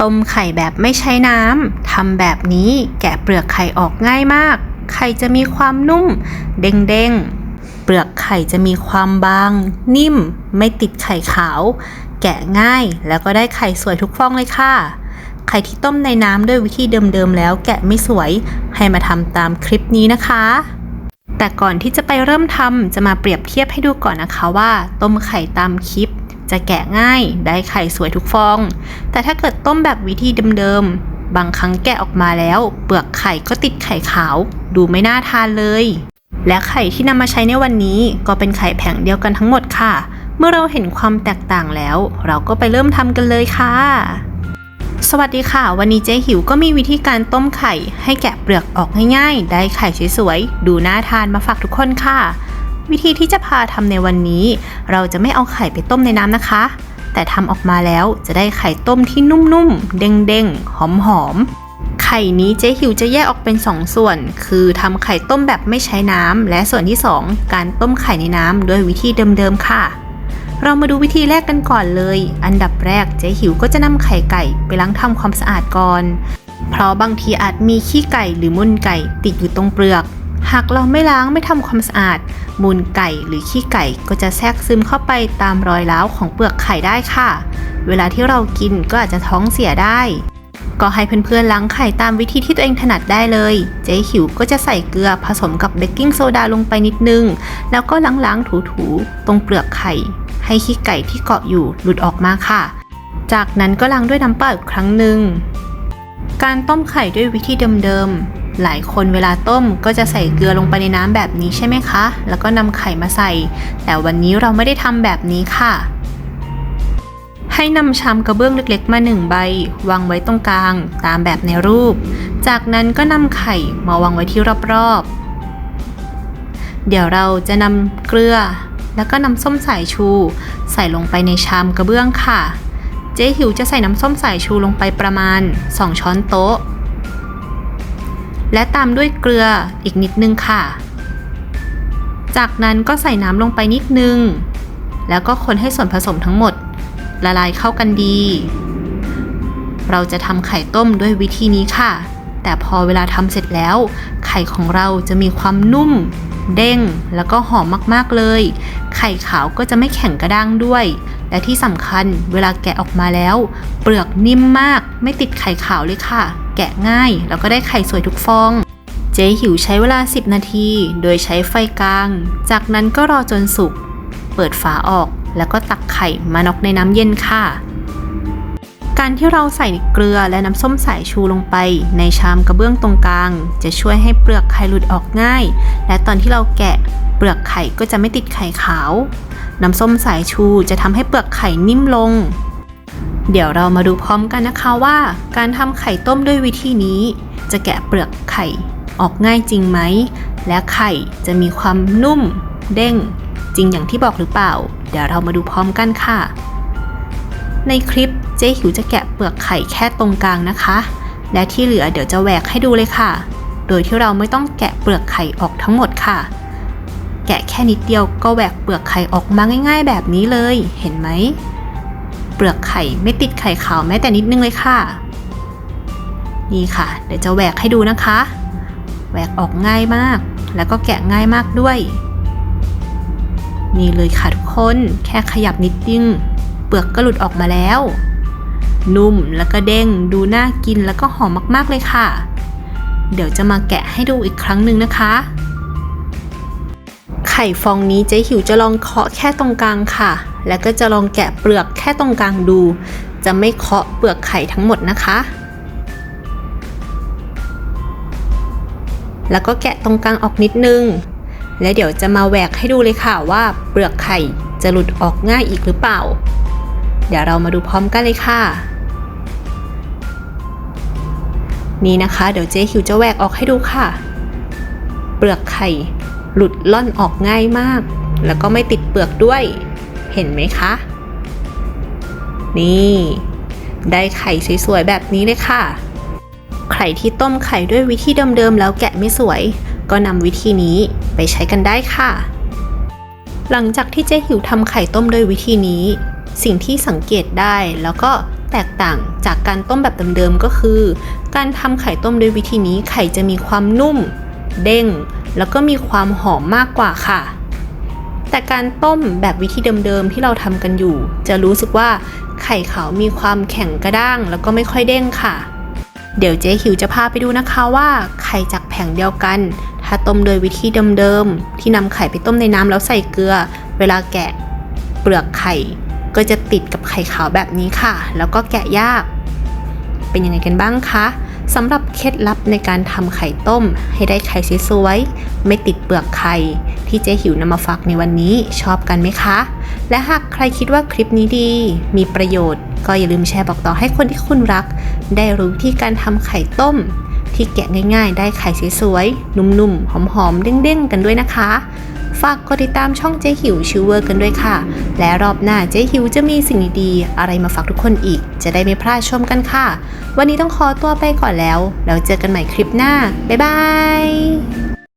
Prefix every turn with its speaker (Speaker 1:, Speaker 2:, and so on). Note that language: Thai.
Speaker 1: ต้มไข่แบบไม่ใช้น้ำทำแบบนี้แกะเปลือกไข่ออกง่ายมาก ไข่จะมีความนุ่ม เด้งๆ เปลือกไข่จะมีความบาง นิ่ม ไม่ติดไข่ขาว แกะง่ายแล้วก็ได้ไข่สวยทุกฟองเลยค่ะ ไข่ที่ต้มในน้ำด้วยวิธีเดิมๆแล้วแกะไม่สวย ให้มาทำตามคลิปนี้นะคะแต่ก่อนที่จะไปเริ่มทำจะมาเปรียบเทียบให้ดูก่อนนะคะว่า ต้มไข่ตามคลิป จะแกะง่ายได้ไข่สวยทุกฟอง แต่ถ้าเกิดต้มแบบวิธีเดิมๆ บางครั้งแกะออกมาแล้ว เปลือกไข่ก็ติดไข่ขาว ดูไม่น่าทานเลย และไข่ที่นำมาใช้ในวันนี้ก็เป็นไข่แผงเดียวกันทั้งหมดค่ะ เมื่อเราเห็นความแตกต่างแล้ว เราก็ไปเริ่มทำกันเลยค่ะสวัสดีค่ะ วันนี้เจ๊หิวก็มีวิธีการต้มไข่ ให้แกะเปลือกออกง่ายๆ ได้ไข่สวยๆ ดูน่าทานมาฝากทุกคนค่ะ วิธีที่จะพาทำในวันนี้ เราจะไม่เอาไข่ไปต้มในน้ำนะคะ แต่ทำออกมาแล้วจะได้ไข่ต้มที่นุ่มๆ เด้งๆ หอมๆ ไข่นี้เจ๊หิวจะแยกออกเป็น 2 ส่วน คือทำไข่ต้มแบบไม่ใช้น้ำ และส่วนที่ 2 การต้มไข่ในน้ำด้วยวิธีเดิมๆ ค่ะ เรามาดูวิธีแรกกันก่อนเลย อันดับแรกเจ๊หิวก็จะนำไข่ไก่ไปล้างทำความสะอาดก่อน เพราะบางทีอาจมีขี้ไก่หรือมูลไก่ติดอยู่ตรงเปลือก หากเราไม่ล้างไม่ทำความสะอาด มูลไก่หรือขี้ไก่ก็จะแทรกซึมเข้าไปตามรอยร้าวของเปลือกไข่ได้ค่ะ เวลาที่เรากินก็อาจจะท้องเสียได้ ก็ให้เพื่อนๆล้างไข่ตามวิธีที่ตัวเองถนัดได้เลย เจ๊หิวก็จะใส่เกลือผสมกับเบกกิ้งโซดาลงไปนิดนึง แล้วก็ล้างๆถูๆตรงเปลือกไข่ ให้ขี้ไก่ที่เกาะอยู่หลุดออกมาค่ะ จากนั้นก็ล้างด้วยน้ำเปล่าอีกครั้งหนึ่งการต้มไข่ด้วยวิธีเดิม หลายคนเวลาต้มก็จะใส่เกลือลงไปในน้ำแบบนี้ใช่ไหมคะ แล้วก็นำไข่มาใส่ แต่วันนี้เราไม่ได้ทำแบบนี้ค่ะ ให้นำชามกระเบื้องเล็กๆ มาหนึ่งใบ วางไว้ตรงกลาง ตามแบบในรูป จากนั้นก็นำไข่มาวางไว้ที่รอบๆ เดี๋ยวเราจะนำเกลือ แล้วก็นำส้มสายชู ใส่ลงไปในชามกระเบื้องค่ะ เจ๊หิวจะใส่น้ำส้มสายชูลงไปประมาณ 2 ช้อนโต๊ะ และตามด้วยเกลืออีกนิดนึงค่ะ จากนั้นก็ใส่น้ำลงไปนิดนึง แล้วก็คนให้ส่วนผสมทั้งหมด ละลายเข้ากันดี เราจะทำไข่ต้มด้วยวิธีนี้ค่ะ แต่พอเวลาทำเสร็จแล้ว ไข่ของเราจะมีความนุ่ม เด้ง แล้วก็หอมมากๆเลย ไข่ขาวก็จะไม่แข็งกระด้างด้วย และที่สำคัญเวลาแกะออกมาแล้ว เปลือกนิ่มมาก ไม่ติดไข่ขาวเลยค่ะ แกะง่าย แล้วก็ได้ไข่สวยทุกฟองเจ๊หิวใช้เวลา 10 นาที โดยใช้ไฟกลาง จากนั้นก็รอจนสุก เปิดฝาออก แล้วก็ตักไข่มานอกในน้ำเย็นค่ะ การที่เราใส่เกลือและน้ำส้มสายชูลงไป ในชามกระเบื้องตรงกลาง จะช่วยให้เปลือกไข่หลุดออกง่าย และตอนที่เราแกะเปลือกไข่ก็จะไม่ติดไข่ขาว น้ำส้มสายชูจะทำให้เปลือกไข่นิ่มลง เดี๋ยวเรามาดูพร้อมกันนะคะว่า การทำไข่ต้มด้วยวิธีนี้ จะแกะเปลือกไข่ออกง่ายจริงไหม และไข่จะมีความนุ่ม เด้ง จริงอย่างที่บอกหรือเปล่า เดี๋ยวเรามาดูพร้อมกันค่ะ ในคลิปเจ๊หิวจะแกะเปลือกไข่แค่ตรงกลางนะคะ และที่เหลือเดี๋ยวจะแหวกให้ดูเลยค่ะ โดยที่เราไม่ต้องแกะเปลือกไข่ออกทั้งหมดค่ะ แกะแค่นิดเดียวก็แหวกเปลือกไข่ออกมาง่าย ๆ แบบนี้เลย เห็นไหม เปลือกไข่ไม่ติดไข่ขาวแม้แต่นิดนึงเลยค่ะ นี่ค่ะ เดี๋ยวจะแหวกให้ดูนะคะ แหวกออกง่ายมาก แล้วก็แกะง่ายมากด้วยนี่เลยค่ะทุกคน แค่ขยับนิดนึง เปลือกก็หลุดออกมาแล้ว นุ่มแล้วก็เด้งดูน่ากินแล้วก็หอมมากๆเลยค่ะ เดี๋ยวจะมาแกะให้ดูอีกครั้งหนึ่งนะคะ ไข่ฟองนี้เจ๊หิวจะลองเคาะแค่ตรงกลางค่ะ แล้วก็จะลองแกะเปลือกแค่ตรงกลางดู จะไม่เคาะเปลือกไข่ทั้งหมดนะคะ แล้วก็แกะตรงกลางออกนิดนึงและเดี๋ยวจะมาแหวกให้ดูเลยค่ะว่าเปลือกไข่จะหลุดออกง่ายอีกหรือเปล่า เดี๋ยวเรามาดูพร้อมกันเลยค่ะ นี่นะคะ เดี๋ยวเจ๊หิวจะแหวกออกให้ดูค่ะ เปลือกไข่ หลุดล่อนออกง่ายมาก แล้วก็ไม่ติดเปลือกด้วย เห็นไหมคะ นี่ ได้ไข่สวยๆแบบนี้เลยค่ะ ใครที่ต้มไข่ด้วยวิธีเดิมๆแล้วแกะไม่สวย ก็นำวิธีนี้ไปใช้กันได้ค่ะหลังจากที่เจ๊หิวทำไข่ต้มด้วยวิธีนี้ สิ่งที่สังเกตได้แล้วก็แตกต่างจากการต้มแบบเดิมๆก็คือ การทำไข่ต้มโดยวิธีนี้ไข่จะมีความนุ่ม เด้ง แล้วก็มีความหอมมากกว่าค่ะ แต่การต้มแบบวิธีเดิมๆที่เราทำกันอยู่ จะรู้สึกว่าไข่ขาวมีความแข็งกระด้าง แล้วก็ไม่ค่อยเด้งค่ะ เดี๋ยวเจ๊หิวจะพาไปดูนะคะว่าไข่จากแผงเดียวกัน ถ้าต้มโดยวิธีเดิมๆที่นำไข่ไปต้มในน้ำแล้วใส่เกลือ เวลาแกะเปลือกไข่ ก็จะติดกับไข่ขาวแบบนี้ค่ะ แล้วก็แกะยาก เป็นยังไงกันบ้างคะสำหรับเคล็ดลับในการทำไข่ต้ม ให้ได้ไข่สวยๆ ไม่ติดเปลือกไข่ ที่เจ๊หิวนำมาฝากในวันนี้ชอบกันไหมคะ และหากใครคิดว่าคลิปนี้ดี มีประโยชน์ ก็อย่าลืมแชร์บอกต่อให้คนที่คุณรัก ได้รู้วิธีการทำไข่ต้ม ที่แกะง่ายๆ ได้ไข่สวยๆ นุ่มๆ หอมๆ เด้งๆ กันด้วยนะคะ ฝากกดติดตามช่องเจ๊หิวชิวเวอร์กันด้วยค่ะ และรอบหน้าเจ๊หิวจะมีสิ่งดีๆอะไรมาฝากทุกคนอีก จะได้ไม่พลาดชมกันค่ะ วันนี้ต้องขอตัวไปก่อนแล้ว แล้วเจอกันใหม่คลิปหน้า บ๊ายบาย